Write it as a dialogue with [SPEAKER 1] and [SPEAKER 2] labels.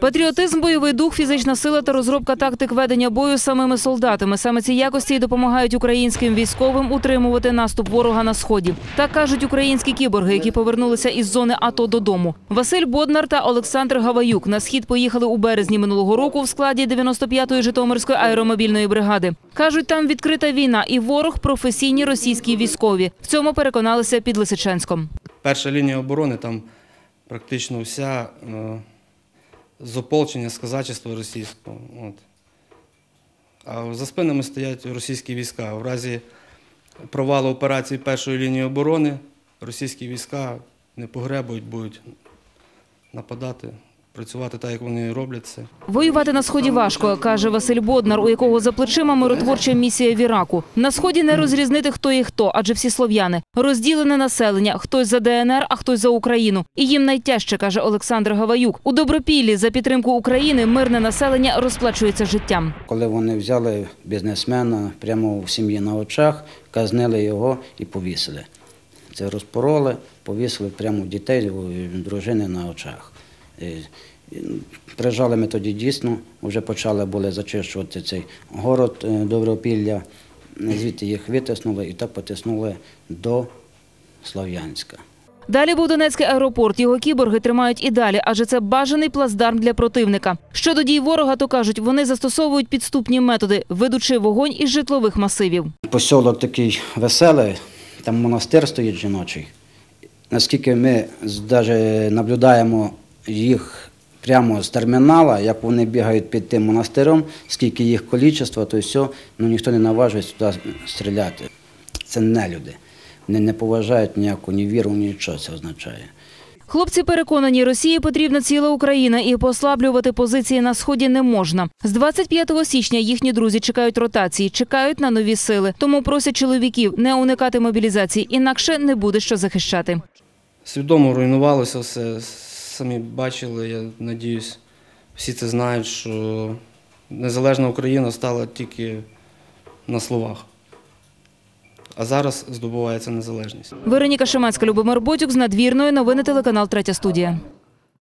[SPEAKER 1] Патріотизм, бойовий дух, фізична сила та розробка тактик ведення бою самими солдатами. Саме ці якості й допомагають українським військовим утримувати наступ ворога на сході. Так кажуть українські кіборги, які повернулися із зони АТО додому. Василь Боднар та Олександр Гаваюк на схід поїхали у березні минулого року в складі 95-ї Житомирської аеромобільної бригади. кажуть, там відкрита війна, і ворог професійні російські військові. В цьому переконалися під Лисичанськом.
[SPEAKER 2] Перша лінія оборони там практично вся е, з ополчення, з казачества російського. От. А за спинами стоять російські війська. В разі провалу операції першої лінії оборони російські війська не погребують, будуть нападати, працювати так, як вони роблять це.
[SPEAKER 1] Воювати на сході важко, каже Василь Боднар, у якого за плечима миротворча місія в Іраку. На сході не розрізнити хто і хто, адже всі слов'яни. Розділене населення, хтось за ДНР, а хтось за Україну. І їм найтяжче, каже Олександр Гаваюк. У Добропіллі за підтримку України мирне населення розплачується життям.
[SPEAKER 3] Коли вони взяли бізнесмена прямо в сім'ї на очах, казнили його і повісили. Це розпороли, повісили прямо дітей, дружини на очах. І Приїжджали ми тоді дійсно, вже почали були зачищувати цей город е, Добропілля, звідти їх витиснули і так потиснули до Слов'янська.
[SPEAKER 1] Далі був Донецький аеропорт. Його кіборги тримають і далі, адже це бажаний плацдарм для противника. Щодо дій ворога, то кажуть, вони застосовують підступні методи, ведучи вогонь із житлових масивів.
[SPEAKER 3] Посілок такий веселий, там монастир стоїть жіночий. Наскільки ми навіть наблюдаємо їх прямо з термінала, як вони бігають під тим монастиром, скільки їх кількість, то все, ну ніхто не наважується туди стріляти. Це не люди. Вони не поважають ніяку ні віру, нічого це означає.
[SPEAKER 1] Хлопці переконані, Росії потрібна ціла Україна і послаблювати позиції на сході не можна. З 25 січня їхні друзі чекають ротації, чекають на нові сили. Тому просять чоловіків не уникати мобілізації, інакше не буде що захищати.
[SPEAKER 2] Свідомо руйнувалося все, самі бачили, я надіюсь, всі це знають, що незалежна Україна стала тільки на словах. А зараз здобувається незалежність.
[SPEAKER 1] Вероніка Шимацька, Любомир Ботюк з надвірної новини телеканал Третя студія.